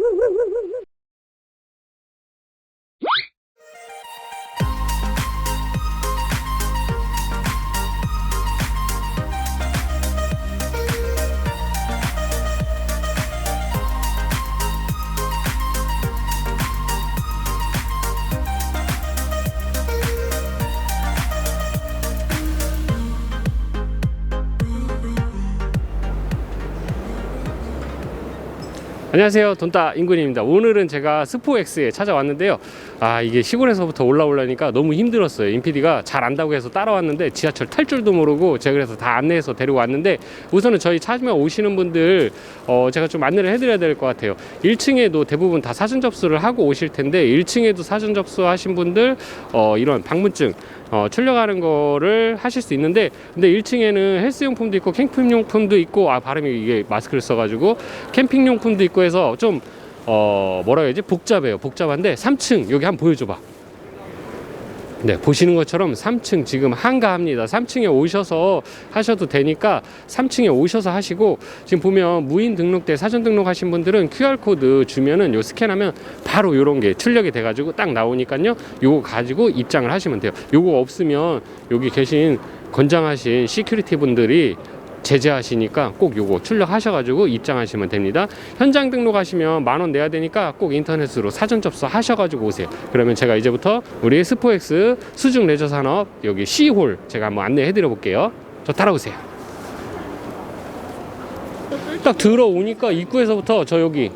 woo woo woo woo 안녕하세요. 돈따 인군입니다. 오늘은 제가 스포엑스에 찾아왔는데요. 아 이게 시골에서부터 올라오려니까 너무 힘들었어요. 인피디가 잘 안다고 해서 따라왔는데 지하철 탈 줄도 모르고 제가 그래서 다 안내해서 데리고 왔는데 우선은 저희 찾으면 오시는 분들 어 제가 좀 안내를 해드려야 될 것 같아요. 1층에도 대부분 다 사전 접수를 하고 오실 텐데 1층에도 사전 접수하신 분들 어 이런 방문증 어, 출력하는 거를 하실 수 있는데 근데 1층에는 헬스용품도 있고 캠핑용품도 있고 아 발음이 이게 마스크를 써가지고 캠핑용품도 있고 해서 좀 어, 뭐라 해야지? 복잡해요. 복잡한데 3층 여기 한번 보여줘봐. 네 보시는 것처럼 3층 지금 한가합니다. 3층에 오셔서 하셔도 되니까 3층에 오셔서 하시고 지금 보면 무인 등록대 사전 등록하신 분들은 QR코드 주면은 요 스캔하면 바로 요런 게 출력이 돼가지고 딱 나오니까요. 요거 가지고 입장을 하시면 돼요. 요거 없으면 여기 계신 건장하신 시큐리티 분들이 제재하시니까 꼭 요거 출력하셔가지고 입장하시면 됩니다. 현장 등록하시면 만 원 내야 되니까 꼭 인터넷으로 사전 접수 하셔가지고 오세요. 그러면 제가 이제부터 우리 스포엑스 수중 레저 산업 여기 C홀 제가 한번 안내해 드려 볼게요. 저 따라오세요. 딱 들어오니까 입구에서부터 저 여기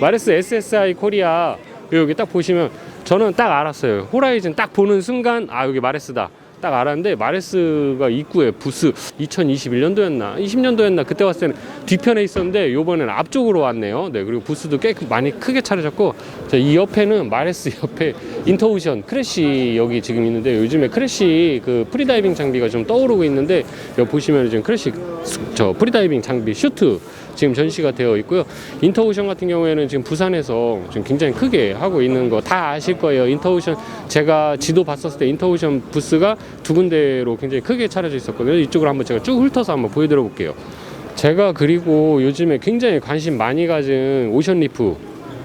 마레스 SSI 코리아 여기 딱 보시면 저는 딱 알았어요. 호라이즌 딱 보는 순간 아 여기 마레스다. 딱 알았는데 마레스가 입구에 부스 2021년도였나 20년도였나 그때 왔을 때는 뒤편에 있었는데 요번에는 앞쪽으로 왔네요. 네 그리고 부스도 꽤 많이 크게 차려졌고 자, 이 옆에는 마레스 옆에 인터오션 크래쉬 여기 지금 있는데 요즘에 크래쉬 그 프리다이빙 장비가 좀 떠오르고 있는데 여기 보시면 지금 크래쉬 수- 저 프리다이빙 장비 슈트 지금 전시가 되어 있고요. 인터오션 같은 경우에는 지금 부산에서 지금 굉장히 크게 하고 있는 거 다 아실 거예요. 인터오션 제가 지도 봤었을 때 인터오션 부스가 두 군데로 굉장히 크게 차려져 있었거든요. 이쪽으로 한번 제가 쭉 훑어서 한번 보여드려 볼게요. 제가 그리고 요즘에 굉장히 관심 많이 가진 오션 리프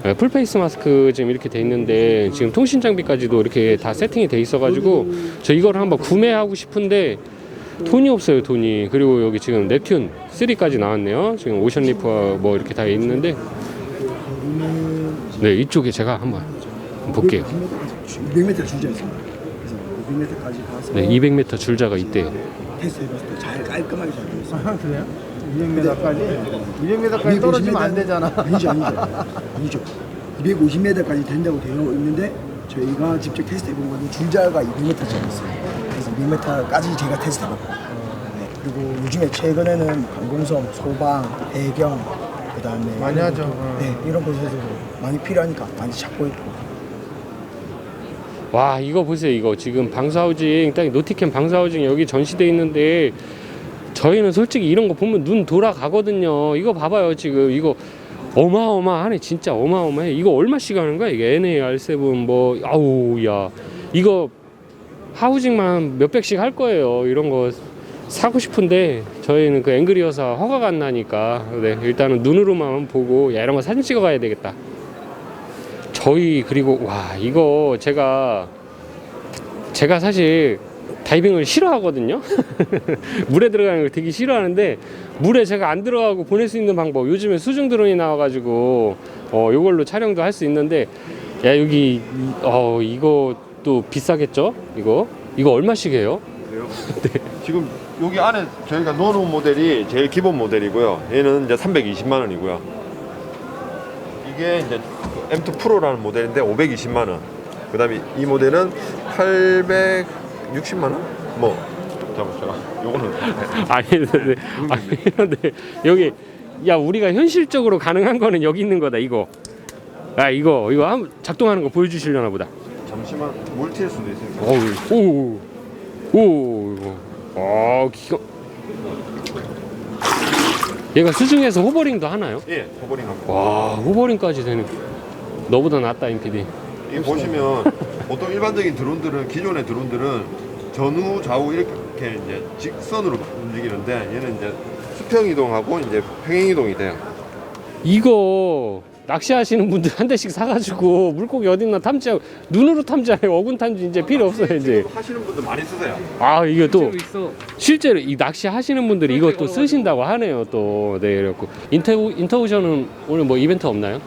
네, 풀페이스 마스크 지금 이렇게 돼 있는데 지금 통신 장비까지도 이렇게 다 세팅이 돼 있어가지고 저 이거를 한번 구매하고 싶은데 돈이 없어요 돈이 그리고 여기 지금 넵튠 3까지 나왔네요 지금 오션 리프와 뭐 이렇게 다 있는데 네 이쪽에 제가 한번 볼게요 200m 줄자 있습니다. 그래서 200m까지 가서 네 200m 줄자가 있대요 테스트 해봤을 때 잘 깔끔하게 잘 되어 있어요. 아, 그래요? 200m까지? 200m까지 떨어지면 안 되잖아. 아니죠, 아니죠. 아니죠. 250m까지 된다고 되어 있는데 저희가 직접 테스트 해본 거는 줄자가 200m짜리 있어요. 그래서 200m까지 제가 테스트 해봤고. 네. 그리고 요즘에 최근에는 관공서, 소방, 배경 그다음에 많이 하죠. 어. 네, 이런 곳에서도 많이 필요하니까 많이 찾고 있고. 와 이거 보세요 이거. 지금 방사우징 딱 노티캠 방사우징 여기 전시돼 있는데 저희는 솔직히 이런 거 보면 눈 돌아가거든요. 이거 봐봐요 지금. 이거 어마어마하네 진짜 어마어마해. 이거 얼마씩 하는 거야 이게? NAR7 뭐 아우 야. 이거 하우징만 몇백씩 할 거예요. 이런 거 사고 싶은데 저희는 그 앵그리어사 허가가 안 나니까. 네, 일단은 눈으로만 보고 야 이런 거 사진 찍어 가야 되겠다. 저희 그리고 와 이거 제가 제가 사실 다이빙을 싫어하거든요. 물에 들어가는 걸 되게 싫어하는데 물에 제가 안 들어가고 보낼 수 있는 방법 요즘에 수중 드론이 나와가지고 어 이걸로 촬영도 할 수 있는데 야 여기 어 이거 또 비싸겠죠? 이거 이거 얼마씩 해요? 그래요? 지금 여기 안에 저희가 넣어놓은 모델이 제일 기본 모델이고요. 얘는 이제 320만 원이고요. 이게 이제 M2 프로라는 모델인데 520만 원. 그다음에 이 모델은 860만 원? 뭐 잠깐만 요거는 아니 근데 아니 근데 여기 야 우리가 현실적으로 가능한 거는 여기 있는 거다 이거. 아 이거 이거 한번 작동하는 거 보여주시려나 보다. 잠시만 물티일 수도 있으니까. 어우, 오, 오. 아, 기가. 얘가 수중에서 호버링도 하나요? 예, 호버링 합니다. 와, 호버링까지 되는. 너보다 낫다, 인피디. 이게 보시면 보통 일반적인 드론들은 기존의 드론들은 전후 좌우 이렇게 이제 직선으로 움직이는데 얘는 이제 수평 이동하고 이제 평행 이동이 돼요. 이거 낚시하시는 분들 한 대씩 사가지고 물고기 어딨나 탐지하고 눈으로 탐지하고 어군 탐지 이제 필요 없어요 이제 하시는 분들 많이 쓰세요. 아 이게 또. 실제로 이 낚시 하시는 분들이 이것도 쓰신다고 하네요 또네 그래갖고 인터 인터우션은 오늘 뭐 이벤트 없나요?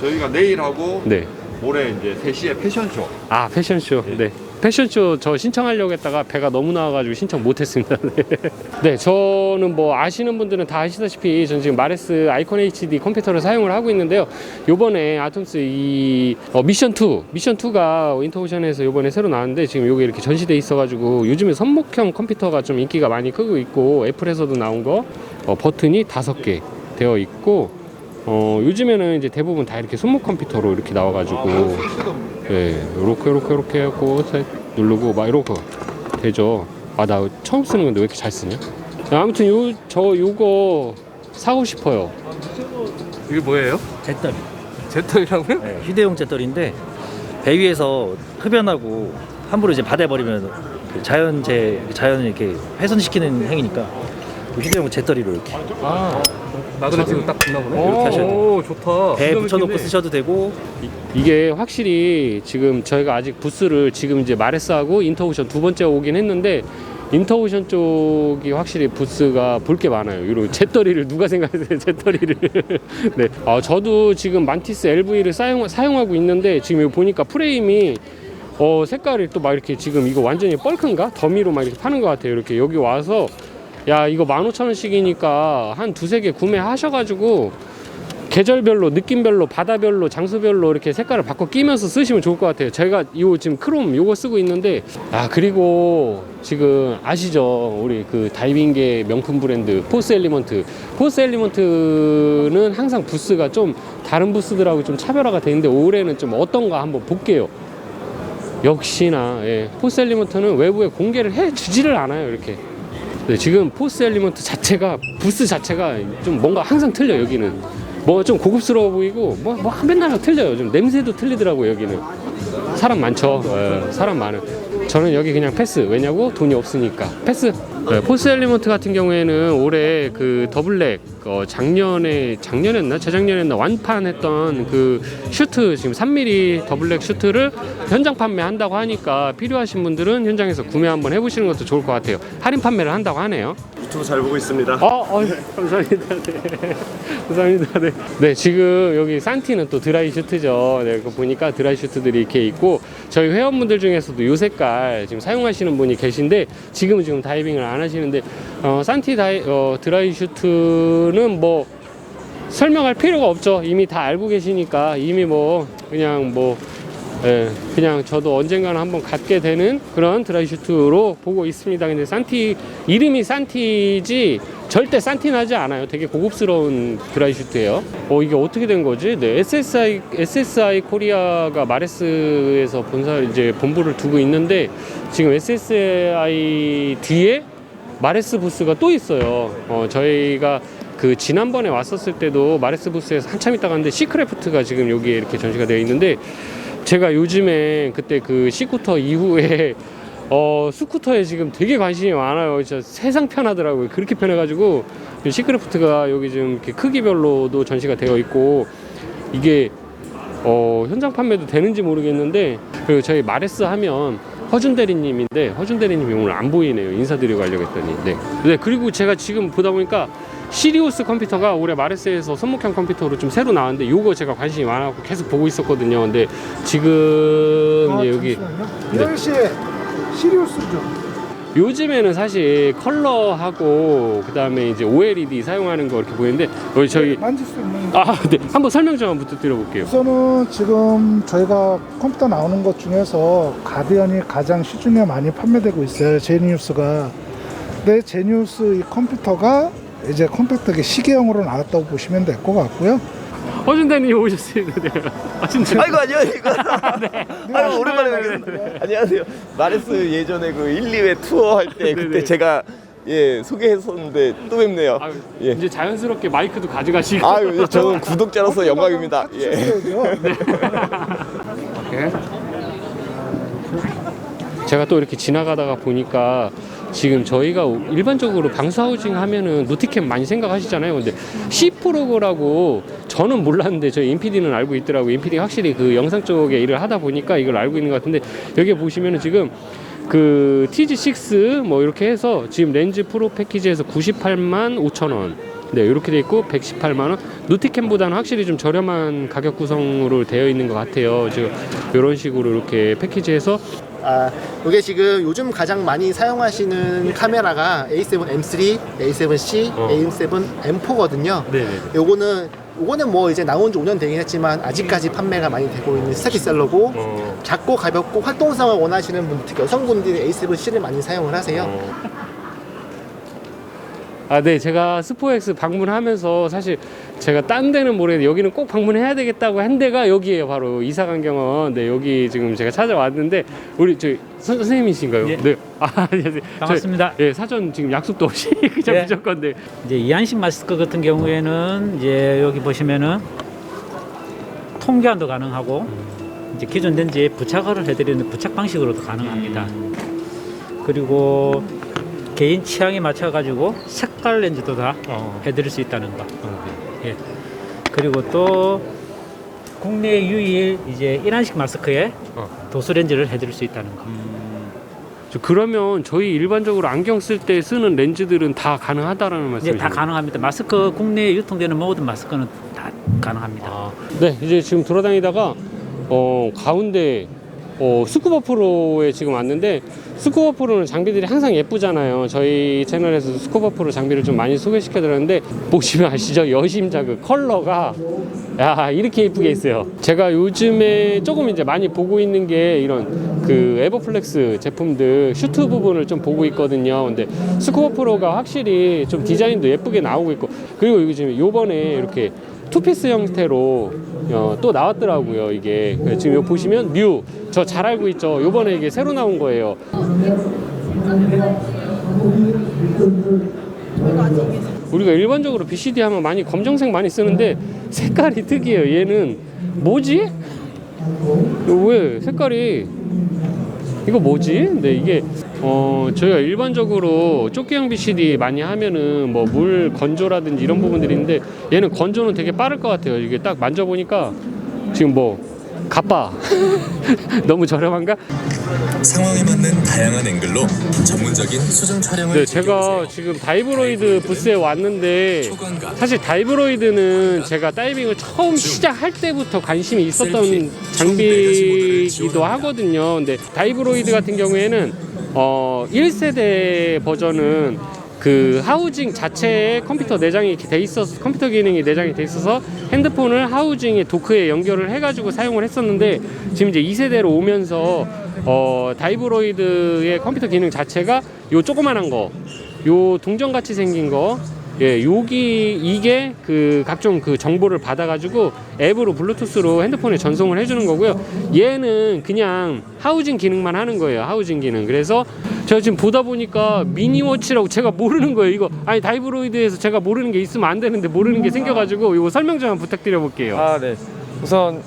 저희가 내일하고 네. 모레 이제 3시에 패션쇼. 아 패션쇼 네 패션쇼 저 신청하려고 했다가 배가 너무 나와가지고 신청 못했습니다. 네. 네 저는 뭐 아시는 분들은 다 아시다시피 전 지금 마레스 아이콘 HD 컴퓨터를 사용을 하고 있는데요. 요번에 아톰스 이 어, 미션 2 미션 2가 인터오션에서 요번에 새로 나왔는데 지금 요게 이렇게 전시돼 있어가지고 요즘에 손목형 컴퓨터가 좀 인기가 많이 크고 있고 애플에서도 나온 거 어, 버튼이 다섯 개 되어 있고 어, 요즘에는 이제 대부분 다 이렇게 손목 컴퓨터로 이렇게 나와가지고 네, 요렇게 요렇게 요렇게 하고 색 누르고 막 이러고 되죠. 아 나 처음 쓰는 건데 왜 이렇게 잘 쓰냐? 아무튼 요 저 요거 사고 싶어요. 이게 뭐예요? 잿더리. 제떨이라고요? 네, 휴대용 잿더리인데 배 위에서 흡연하고 함부로 이제 바다에 버리면 그 자연재 자연을 이렇게 훼손시키는 행위니까 그 휴대용 잿더리로 이렇게 아, 나도 지금 딱 듣나 보네. 이렇게 하셔야 돼요. 오, 좋다. 배에 기가 붙여놓고 막히네. 쓰셔도 되고 이게 확실히 지금 저희가 아직 부스를 지금 이제 마레스하고 인터오션 두 번째 오긴 했는데 인터오션 쪽이 확실히 부스가 볼 게 많아요. 이런 잿더리를 누가 생각했어요? 잿더리를. 네. 아, 저도 지금 만티스 LV를 사용, 사용하고 있는데 지금 이거 보니까 프레임이 어, 색깔이 또 막 이렇게 지금 이거 완전히 뻘큰가? 더미로 막 이렇게 파는 것 같아요. 이렇게 여기 와서 야, 이거 15,000원씩이니까 한 두세 개 구매하셔가지고 계절별로 느낌별로 바다별로 장소별로 이렇게 색깔을 바꿔 끼면서 쓰시면 좋을 것 같아요. 제가 이 지금 크롬 요거 쓰고 있는데 아 그리고 지금 아시죠? 우리 그 다이빙계 명품 브랜드 포스 엘리먼트. 포스 엘리먼트는 항상 부스가 좀 다른 부스들하고 좀 차별화가 되는데 올해는 좀 어떤가 한번 볼게요. 역시나 예, 포스 엘리먼트는 외부에 공개를 해 주지를 않아요 이렇게 네, 지금 포스 엘리먼트 자체가 부스 자체가 좀 뭔가 항상 틀려 여기는. 뭐좀 고급스러워 보이고 뭐, 뭐 맨날 다 틀려요. 좀 냄새도 틀리더라고요 여기는. 사람 많죠? 예, 사람 많은. 저는 여기 그냥 패스. 왜냐고? 돈이 없으니까. 패스 네, 포스 엘리먼트 같은 경우에는 올해 그 더블랙 어, 작년에 작년했나 재작년했나 완판했던 그 슈트 지금 3mm 더블랙 슈트를 현장 판매한다고 하니까 필요하신 분들은 현장에서 구매 한번 해보시는 것도 좋을 것 같아요 할인 판매를 한다고 하네요 유튜브 잘 보고 있습니다. 어, 어 감사합니다. 네. 감사합니다. 네. 네, 지금 여기 산티는 또 드라이 슈트죠. 네, 그 보니까 드라이 슈트들이 이렇게 있고 저희 회원분들 중에서도 요 색깔 지금 사용하시는 분이 계신데 지금은 지금 다이빙을 안 하시는데 어, 산티 다이 어, 드라이 슈트는 뭐 설명할 필요가 없죠. 이미 다 알고 계시니까 이미 뭐 그냥 뭐 예, 그냥 저도 언젠가는 한번 갖게 되는 그런 드라이 슈트로 보고 있습니다. 근데 산티 이름이 산티지 절대 산티 나지 않아요. 되게 고급스러운 드라이 슈트예요. 어 이게 어떻게 된 거지? 네, SSI SSI 코리아가 마레스에서 본사 이제 본부를 두고 있는데 지금 SSI 뒤에 마레스 부스가 또 있어요. 어, 저희가 그 지난번에 왔었을 때도 마레스 부스에서 한참 있다 갔는데 시크래프트가 지금 여기에 이렇게 전시가 되어 있는데 제가 요즘에 그때 그 시쿠터 이후에 어 스쿠터에 지금 되게 관심이 많아요. 진짜 세상 편하더라고요. 그렇게 편해가지고 시크래프트가 여기 지금 이렇게 크기별로도 전시가 되어 있고 이게 어, 현장 판매도 되는지 모르겠는데 그리고 저희 마레스 하면 허준 대리님인데 허준 대리님이 오늘 안 보이네요 인사드리고 가려고 했더니 네. 네 그리고 제가 지금 보다 보니까 시리우스 컴퓨터가 올해 마레스에서 손목형 컴퓨터로 좀 새로 나왔는데 요거 제가 관심이 많아서 계속 보고 있었거든요 근데 지금 아, 이제 여기 잠시만요. 10시에 시리우스죠. 요즘에는 사실 컬러하고 그다음에 이제 OLED 사용하는 거 이렇게 보이는데 여기 저희 만질 수 있는. 아, 네. 한번 설명 좀 한번 부탁드려 볼게요. 우선은 지금 저희가 컴퓨터 나오는 것 중에서 가디언이 가장 시중에 많이 판매되고 있어요. 제니우스가. 근데 제니우스 이 컴퓨터가 이제 컴팩트하게 시계형으로 나왔다고 보시면 될 것 같고요. 허준대님 오셨습니다. 네. 허준대. 아이고 안녕하십니까. 아이고 오랜만에 뵙겠습니다. 안녕하세요. 마레스 예전에 그 1, 2회 투어 할 때 그때 네네. 제가 예 소개했었는데 또 뵙네요. 아유, 예. 이제 자연스럽게 마이크도 가져가시고. 아유 예, 저는 구독자로서 영광입니다. 예. 제가 또 이렇게 지나가다가 보니까 지금 저희가 일반적으로 방수 하우징 하면은 노티캠 많이 생각하시잖아요. 근데 C 프로그라고 저는 몰랐는데 저희 인피디는 알고 있더라고요. 인피디가 확실히 그 영상 쪽에 일을 하다 보니까 이걸 알고 있는 것 같은데 여기 보시면은 지금 그 TG6 뭐 이렇게 해서 지금 렌즈 프로 패키지에서 98만 5천 원. 네, 이렇게 돼 있고 118만 원. 노티캠보다는 확실히 좀 저렴한 가격 구성으로 되어 있는 것 같아요. 지금 이런 식으로 이렇게 패키지에서 아, 이게 지금 요즘 가장 많이 사용하시는 카메라가 A7M3, A7C, 어. A7 M4거든요. 네네. 요거는 요거는 뭐 이제 나온 지 5년 되긴 했지만 아직까지 판매가 많이 되고 있는 스타티셀러고 어, 작고 가볍고 활동성을 원하시는 분, 특히 여성분들이 A7C를 많이 사용을 하세요. 어. 아, 네. 제가 스포엑스 방문하면서 사실 제가 딴 데는 모르겠는데 여기는 꼭 방문해야 되겠다고 한 데가 여기에요. 바로 이사간경원. 네, 여기 지금 제가 찾아왔는데 우리 저 선, 선생님이신가요? 예. 네. 아, 안녕하세요. 반갑습니다. 저, 예, 사전 지금 약속도 없이 그냥 예. 무조건 네. 이제 이한식 마스크 같은 경우에는 이제 여기 보시면은 통교환도 가능하고 이제 기존 렌즈에 부착을 해드리는 부착 방식으로도 가능합니다. 그리고 개인 취향에 맞춰 가지고 색깔 렌즈도 다 어. 해드릴 수 있다는 거. 예. 그리고 또 국내 유일 이제 일한식 마스크에 어. 도수 렌즈를 해드릴 수 있다는 거. 저 그러면 저희 일반적으로 안경 쓸 때 쓰는 렌즈들은 다 가능하다라는 이제 말씀이신가요? 다 가능합니다. 마스크 국내에 유통되는 모든 마스크는 다 가능합니다. 아, 네, 이제 지금 돌아다니다가 어, 가운데 어, 스쿠버 프로에 지금 왔는데 스쿠버 프로는 장비들이 항상 예쁘잖아요. 저희 채널에서 스쿠버 프로 장비를 좀 많이 소개시켜 드렸는데 보시면 아시죠? 여심자 그 컬러가 야 이렇게 예쁘게 있어요. 제가 요즘에 조금 이제 많이 보고 있는 게 이런 그 에버플렉스 제품들 슈트 부분을 좀 보고 있거든요. 근데 스쿠버 프로가 확실히 좀 디자인도 예쁘게 나오고 있고 그리고 지금 요번에 이렇게 투피스 형태로 어, 또 나왔더라고요 이게 그래서 지금 여기 보시면 뮤 저 잘 알고 있죠 요번에 이게 새로 나온 거예요 우리가 일반적으로 BCD 하면 많이 검정색 많이 쓰는데 색깔이 특이해요 얘는 뭐지? 왜 색깔이 이거 뭐지? 근데 이게 어 저희가 일반적으로 조끼형 BCD 많이 하면은 뭐 물 건조라든지 이런 부분들이 있는데 얘는 건조는 되게 빠를 것 같아요. 이게 딱 만져보니까 지금 뭐 가빠 너무 저렴한가? 상황에 맞는 다양한 앵글로 전문적인 수중 촬영을 네, 제가. 지금 다이브로이드 부스에 왔는데 사실 다이브로이드는 제가 다이빙을 처음 시작할 때부터 관심이 있었던 장비이기도 하거든요. 근데 다이브로이드 같은 경우에는 어 1세대 버전은 그 하우징 자체에 컴퓨터 내장이 이렇게 돼 있어서 컴퓨터 기능이 내장이 돼 있어서 핸드폰을 하우징의 도크에 연결을 해가지고 사용을 했었는데 지금 이제 2세대로 오면서 어 다이브로이드의 컴퓨터 기능 자체가 요 조그만한 거, 요 동전 같이 생긴 거, 예, 여기 이게 그 각종 그 정보를 받아가지고 앱으로 블루투스로 핸드폰에 전송을 해주는 거고요. 얘는 그냥 하우징 기능만 하는 거예요. 하우징 기능. 그래서 제가 지금 보다 보니까 미니워치라고 제가 모르는 거예요. 이거 아니 다이브로이드에서 제가 모르는 게 있으면 안 되는데 모르는 게 생겨가지고 이거 설명 좀 부탁드려 볼게요. 아, 네. 우선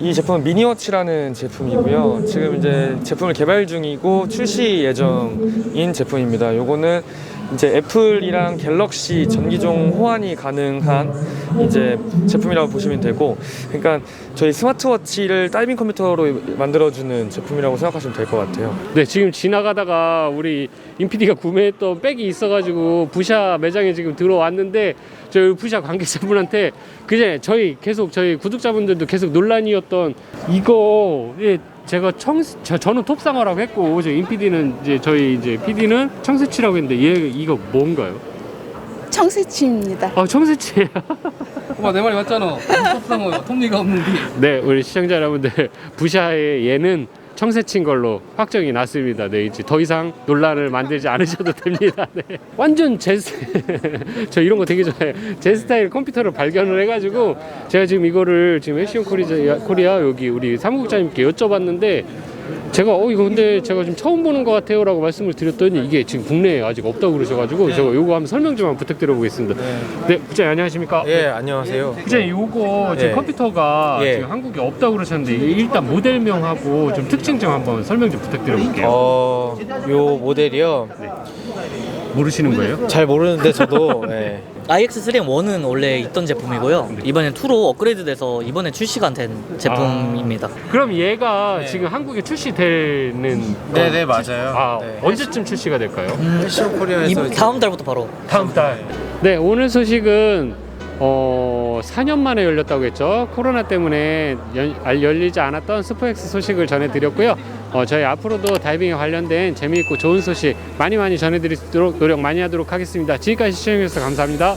이 제품은 미니워치라는 제품이고요. 지금 이제 제품을 개발 중이고 출시 예정인 제품입니다. 요거는 이제 애플이랑 갤럭시 전기종 호환이 가능한 이제 제품이라고 보시면 되고, 그러니까 저희 스마트워치를 다이빙 컴퓨터로 만들어주는 제품이라고 생각하시면 될 것 같아요. 네, 지금 지나가다가 우리 임PD가 구매했던 백이 있어가지고 부샤 매장에 지금 들어왔는데 저희 부샤 관계자분한테 그제 저희 계속 저희 구독자분들도 계속 논란이었던 이거 예, 제가 청 저, 저는 톱상어라고 했고 저 임PD는 이제 저희 이제 PD는 청새치라고 했는데 얘 이거 뭔가요? 청새치입니다. 아 청새치예요. 오빠 내 말이 맞잖아. 톱상어 톱니가 없는 뒤. 네, 우리 시청자 여러분들 부샤의 얘는 청새친 걸로 확정이 났습니다. 네, 이제 더 이상 논란을 만들지 않으셔도 됩니다. 네. 완전 제, 스- 저 이런 거 되게 좋아해요. 제 스타일 컴퓨터를 발견을 해가지고 제가 지금 이거를 지금 코리아, 코리아 여기 우리 사무국장님께 여쭤봤는데 제가 어 이거 근데 제가 지금 처음 보는 것 같아요라고 말씀을 드렸더니 이게 지금 국내에 아직 없다고 그러셔가지고 제가 요거 한번 설명 좀 한번 부탁드려 보겠습니다. 네, 국장님 안녕하십니까? 예, 안녕하세요. 국장님 요거 지금 예. 컴퓨터가 예. 지금 한국에 없다고 그러셨는데 일단 모델명하고 좀 특징 좀 한번 설명 좀 부탁드려 볼게요. 어, 요 모델이요. 모르시는 거예요? 잘 모르는데 저도 네. IX3M 1은 원래 있던 제품이고요. 이번엔 2로 업그레이드돼서 이번에 출시가 된 제품입니다. 그럼 얘가 지금 한국에 출시되는 네네, 건- 맞아요. 아 네. 언제쯤 출시가 될까요? 패션 코리아에서 이- 다음 달부터 바로 다음 달. 네, 오늘 소식은 어, 4년 만에 열렸다고 했죠. 코로나 때문에 연- 알- 열리지 않았던 스포엑스 소식을 전해드렸고요. 어, 저희 앞으로도 다이빙에 관련된 재미있고 좋은 소식 많이 많이 전해드리도록 노력 많이 하도록 하겠습니다. 지금까지 시청해주셔서 감사합니다.